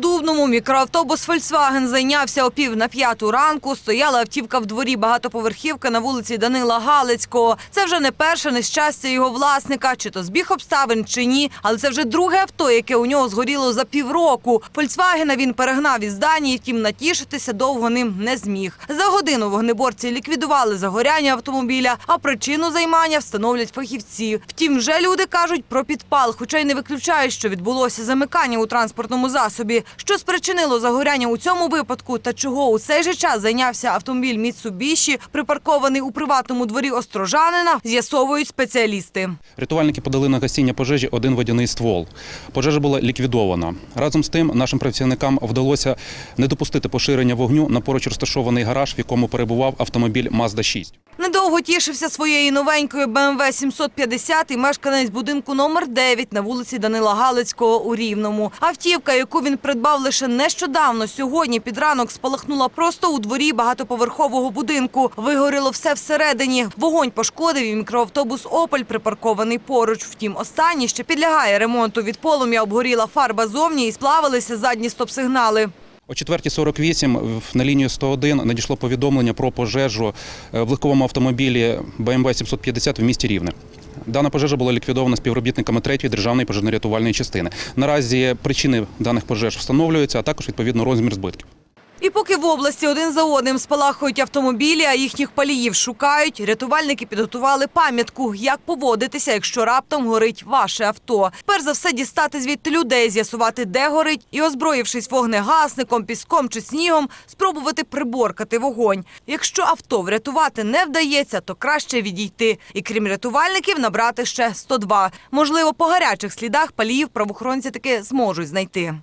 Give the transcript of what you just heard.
Дубному мікроавтобус «Фольксваген» зайнявся о пів на п'яту ранку. Стояла автівка в дворі багатоповерхівки на вулиці Данила Галицького. Це вже не перше нещастя його власника, чи то збіг обставин, чи ні. Але це вже друге авто, яке у нього згоріло за півроку. «Фольксвагена» він перегнав із Данії, втім натішитися довго ним не зміг. За годину вогнеборці ліквідували загоряння автомобіля, а причину займання встановлять фахівці. Втім, вже люди кажуть про підпал, хоча й не виключають, що відбулося замикання у транспортному засобі. Що спричинило загоряння у цьому випадку та чого у цей же час зайнявся автомобіль Мітсубіші, припаркований у приватному дворі Острожанина, з'ясовують спеціалісти. Рятувальники подали на гасіння пожежі один водяний ствол. Пожежа була ліквідована. Разом з тим, нашим працівникам вдалося не допустити поширення вогню на поруч розташований гараж, в якому перебував автомобіль Mazda 6. Недовго тішився своєю новенькою BMW 750 і мешканець будинку номер 9 на вулиці Данила Галицького у Рівному. Автівка, яку він придбав лише нещодавно, сьогодні під ранок спалахнула просто у дворі багатоповерхового будинку. Вигоріло все всередині. Вогонь пошкодив і мікроавтобус «Опель», припаркований поруч. Втім, останній ще підлягає ремонту. Від полум'я обгоріла фарба зовні і сплавилися задні стоп-сигнали. О 4.48 в- на лінію 101 надійшло повідомлення про пожежу е, в легковому автомобілі BMW 750 в місті Рівне. Дана пожежа була ліквідована співробітниками 3-ї державної пожежно-рятувальної частини. Наразі причини даних пожеж встановлюються, а також відповідно розмір збитків. І поки в області один за одним спалахують автомобілі, а їхніх паліїв шукають, рятувальники підготували пам'ятку, як поводитися, якщо раптом горить ваше авто. Перш за все дістати звідти людей, з'ясувати, де горить, і, озброївшись вогнегасником, піском чи снігом, спробувати приборкати вогонь. Якщо авто врятувати не вдається, то краще відійти. І крім рятувальників, набрати ще 102. Можливо, по гарячих слідах паліїв правоохоронці таки зможуть знайти.